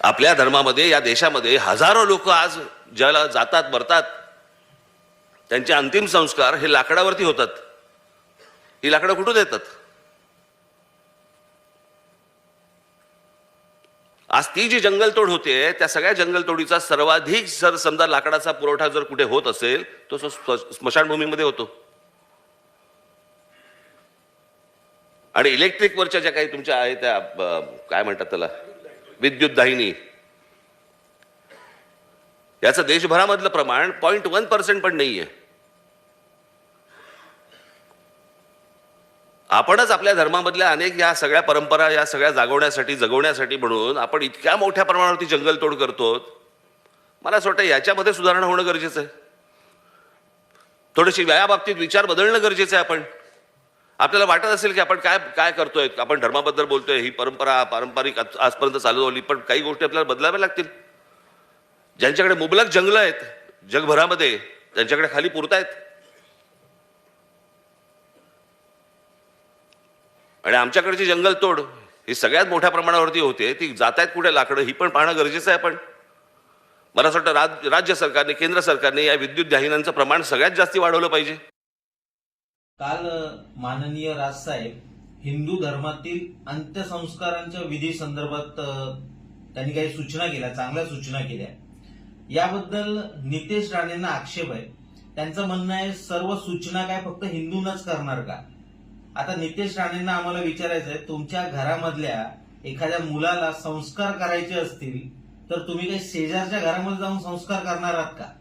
आपल्या धर्मामध्ये या देशामध्ये हजारो लोक आज ज्याला जातात मरतात त्यांचे अंतिम संस्कार हे लाकडावरती होतात. ही लाकडं कुठून येतात? आज ती जी जंगलतोड होते त्या सगळ्या जंगलतोडीचा सर्वाधिक जर समजा लाकडाचा पुरवठा जर कुठे होत असेल तो स्मशानभूमीमध्ये होतो. आणि इलेक्ट्रिकवरच्या ज्या काही तुमच्या आहेत त्या काय म्हणतात त्याला? विद्युत दाहिनी याचं देशभरामधलं प्रमाण पॉईंट वन पर्सेंट पण नाहीये. आपणच आपल्या धर्मामधल्या अनेक या सगळ्या परंपरा या सगळ्या जागवण्यासाठी जगवण्यासाठी म्हणून आपण इतक्या मोठ्या प्रमाणावरती जंगलतोड करतो मला असं वाटतं याच्यामध्ये सुधारणा होणं गरजेचं आहे. थोडीशी व्यायाबाबतीत विचार बदलणं गरजेचं आहे आपण. आपल्याला वाटत असेल की आपण काय काय करतोय? आपण धर्माबद्दल बोलतोय ही परंपरा पारंपरिक आज- आजपर्यंत चालू होली पण काही गोष्टी आपल्याला बदलाव्या लागतील. ज्यांच्याकडे मुबलक जंगल आहेत जगभरामध्ये त्यांच्याकडे खाली पुरतायत आणि आमच्याकडची जंगलतोड ही सगळ्यात मोठ्या प्रमाणावरती होते. ती जात आहेत कुठे? लाकडं. ही पण पाहणं गरजेचं आहे पण मला असं वाटतं राज राज्य सरकारने केंद्र सरकारने या विद्युत दाहिन्यांचं प्रमाण सगळ्यात जास्ती वाढवलं पाहिजे. काल माननीय राजसाहेब हिंदू धर्मातील अंत्यसंस्कारांच्या विधी संदर्भात त्यांनी काही सूचना केल्या चांगल्या सूचना केल्या. याबद्दल नितेश राणेंना आक्षेप आहे. त्यांचं म्हणणं आहे सर्व सूचना काय फक्त हिंदूनच करणार का? आता नितेश राणेंना आम्हाला विचारायचं आहे तुमच्या घरामधल्या एखाद्या मुलाला संस्कार करायचे असतील तर तुम्ही काही शेजारच्या घरामध्ये जाऊन संस्कार करणार आहात का?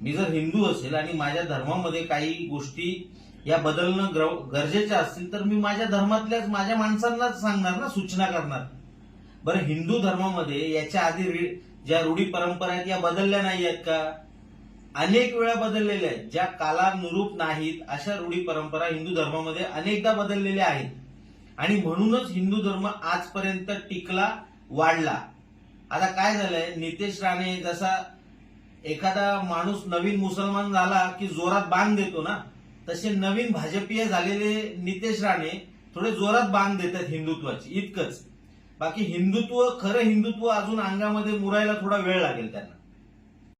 मी जर हिंदू असेल आणि माझ्या धर्मामध्ये काही गोष्टी या बदलणं ग्र- गरजेच्या असतील तर मी माझ्या धर्मातल्याच माझ्या माणसांनाच सांगणार ना सूचना करणार. बरं हिंदू धर्मामध्ये याच्या आधी ज्या रूढी परंपरा आहेत या बदलल्या नाही आहेत का? अनेक वेळा बदललेल्या आहेत. ज्या कालानुरूप नाहीत अशा रूढी परंपरा हिंदू धर्मामध्ये अनेकदा बदललेल्या आहेत. आणि म्हणूनच हिंदू धर्म आजपर्यंत टिकला वाढला. आता काय झालंय? नितेश राणे जसा एखादा माणूस नवीन मुसलमान झाला की जोरात बांध देतो ना तसे नवीन भाजपीय झालेले नितेश राणे थोडे जोरात बांध देतात हिंदुत्वाची इतकंच. बाकी हिंदुत्व खरं हिंदुत्व अजून अंगामध्ये मुरायला थोडा वेळ लागेल त्यांना.